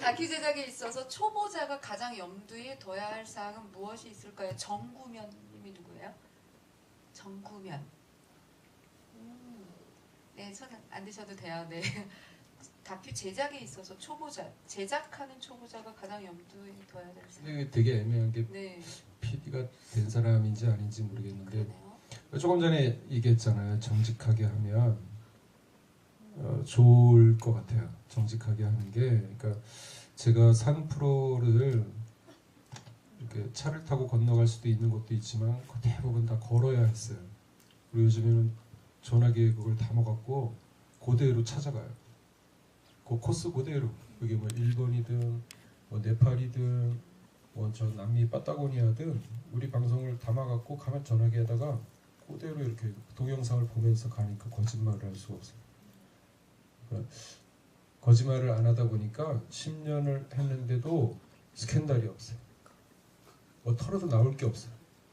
다큐 제작에 있어서 초보자가 가장 염두에 둬야 할 사항은 무엇이 있을까요? 정구면님이 누구예요? 정구면. 음, 네, 손안 드셔도 돼요. 네. 다큐 제작에 있어서 초보자, 제작하는 초보자가 가장 염두에 둬야 될 사항. 이게 되게 애매한 게 네, PD가 된 사람인지 아닌지 모르겠는데 그러네요. 조금 전에 얘기했잖아요. 정직하게 하면 어, 좋을 것 같아요. 정직하게 하는 게 그러니까 제가 산 프로를 이렇게 차를 타고 건너갈 수도 있는 곳도 있지만 그 대부분 다 걸어야 했어요. 그리고 요즘에는 전화기에 그걸 담아갖고 그대로 찾아가요. 그 코스 그대로 그게 뭐 일본이든 뭐 네팔이든 뭐 저 남미 파타고니아든 우리 방송을 담아갖고 가면 전화기에다가 그대로 이렇게 동영상을 보면서 가니까 거짓말을 할 수가 없어요. 그러니까 거짓말을 안 하다 보니까 10년을 했는데도 스캔들이 없어요. 뭐 털어도 나올 게 없어요.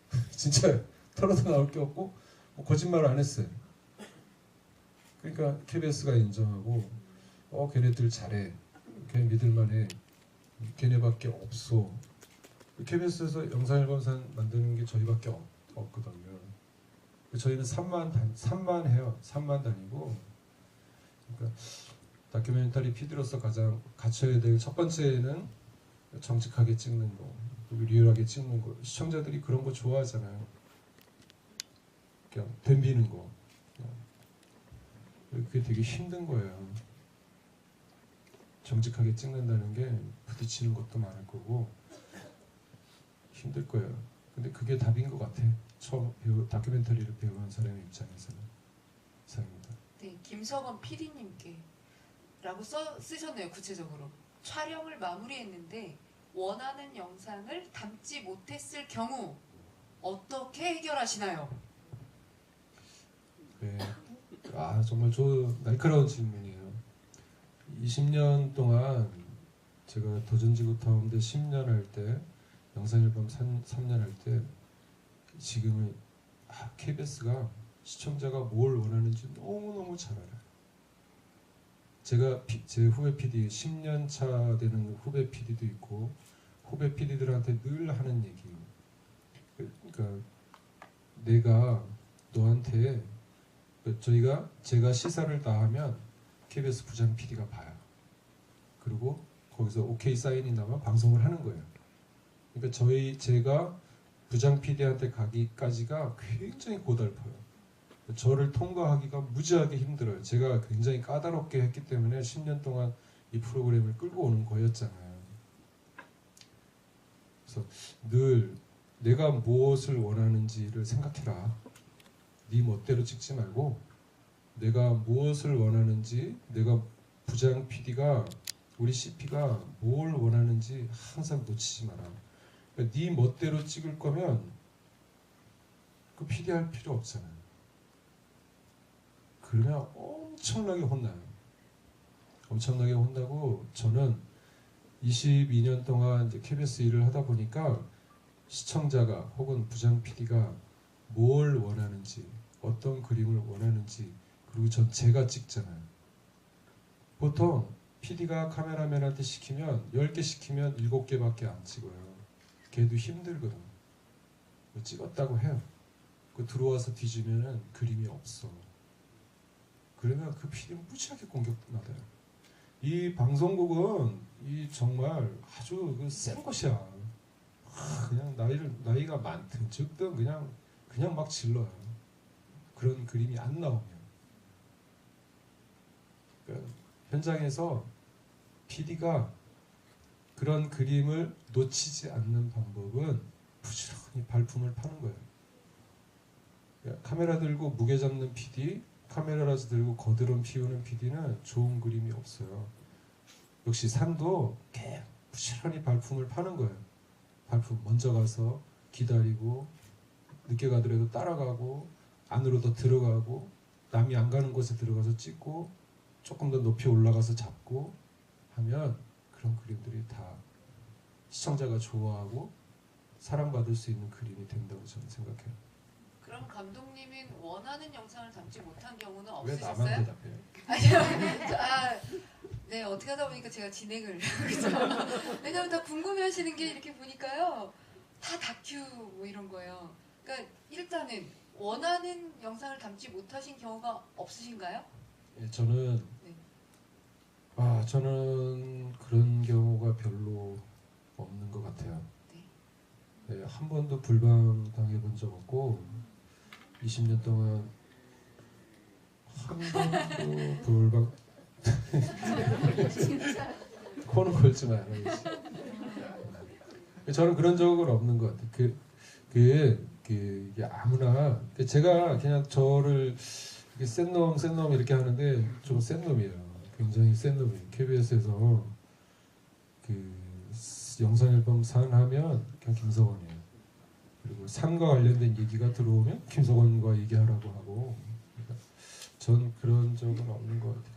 진짜 털어도 나올 게 없고 뭐 거짓말을 안 했어요. 그러니까 KBS가 인정하고 어 걔네들 잘해. 걔 믿을만해. 걔네밖에 없어. KBS에서 영상일본산 만드는 게 저희밖에 없, 없거든요. 저희는 3만 단 3만 해요. 3만 단위고. 그러니까 다큐멘터리 PD로서 가장 갖춰야 될 첫 번째는 정직하게 찍는 거, 리얼하게 찍는 거. 시청자들이 그런 거 좋아하잖아요. 그냥 덤비는 거. 그냥. 그게 되게 힘든 거예요. 정직하게 찍는다는 게 부딪히는 것도 많을 거고 힘들 거예요. 근데 그게 답인 것 같아. 처음 배우 다큐멘터리를 배우는 사람의 입장에서는 이상입니다. 네, 김석원 PD님께 라고 써 쓰셨네요. 구체적으로 촬영을 마무리했는데 원하는 영상을 담지 못했을 경우 어떻게 해결하시나요? 네. 아 정말 저 날카로운 질문이에요. 20년 동안 제가 더전지구 타운데 10년 할 때 영상일범 3, 3년 할 때 지금은 아, KBS가 시청자가 뭘 원하는지 알아요. 제가 피- 제 후배 PD 10년 차 되는 후배 PD도 있고 후배 PD들한테 늘 하는 얘기예요. 그러니까 내가 너한테 그 저희가 제가 시사를 다 하면 KBS 부장 PD가 봐요. 그리고 거기서 오케이 사인이 나면 방송을 하는 거예요. 그러니까 저희 제가 부장 PD한테 가기까지가 굉장히 고달퍼요. 저를 통과하기가 무지하게 힘들어요. 제가 굉장히 까다롭게 했기 때문에 10년 동안 이 프로그램을 끌고 오는 거였잖아요. 그래서 늘 내가 무엇을 원하는지를 생각해라. 네 멋대로 찍지 말고 내가 무엇을 원하는지 내가 부장 PD가 우리 CP가 뭘 원하는지 항상 놓치지 마라. 그러니까 네 멋대로 찍을 거면 그 PD 할 필요 없잖아요. 그러면 엄청나게 혼나요. 엄청나게 혼나고 저는 22년 동안 이제 KBS 일을 하다 보니까 시청자가 혹은 부장 PD가 뭘 원하는지 어떤 그림을 원하는지 그리고 전 제가 찍잖아요. 보통 PD가 카메라맨한테 시키면 10개 시키면 7개밖에 안 찍어요. 걔도 힘들거든. 뭐 찍었다고 해요. 그 들어와서 뒤지면은 그림이 없어. 그러면 그 PD는 무지하게 공격받아요. 이 방송국은 이 정말 아주 그센 것이야. 하, 그냥 나이를 나이가 많든 적든 그냥 그냥 막 질러요. 그런 그림이 안 나오면 그러니까 현장에서 PD가 그런 그림을 놓치지 않는 방법은 부지런히 발품을 파는 거예요. 그러니까 카메라 들고 무게 잡는 PD, 카메라라서 들고 거드름 피우는 PD는 좋은 그림이 없어요. 역시 산도 부지런히 발품을 파는 거예요. 발품 먼저 가서 기다리고 늦게 가더라도 따라가고 안으로 더 들어가고 남이 안 가는 곳에 들어가서 찍고 조금 더 높이 올라가서 잡고 하면 그런 그림들이 다 시청자가 좋아하고 사랑받을 수 있는 그림이 된다고 저는 생각해요. 그럼 감독님은 원하는 영상을 담지 못한 경우는 왜 없으셨어요? 대답해요? 아니요. 아, 네, 어떻게 하다 보니까 제가 진행을 그죠? 왜냐면 다 궁금해 하시는 게 이렇게 보니까요, 다 다큐 뭐 이런 거예요. 그러니까 일단은 원하는 영상을 담지 못하신 경우가 없으신가요? 예, 저는 네. 아 저는 그런 경우가 별로 없는 것 같아요. 네. 네, 한 번도 불방 당해본 적 없고 20년 동안 한 번도 불방 코는 걸지 말아야지. 저는 그런 적은 없는 것 같아요. 그, 그, 그, 이게 아무나, 그 제가 그냥 저를 센 놈, 센 놈 이렇게 하는데 좀 센 놈이에요. 굉장히 센 놈이에요. KBS에서 그 영상 앨범 산 하면 그냥 김석원이에요. 그리고 산과 관련된 얘기가 들어오면 김석원과 얘기하라고 하고. 그러니까 전 그런 적은 없는 것 같아요.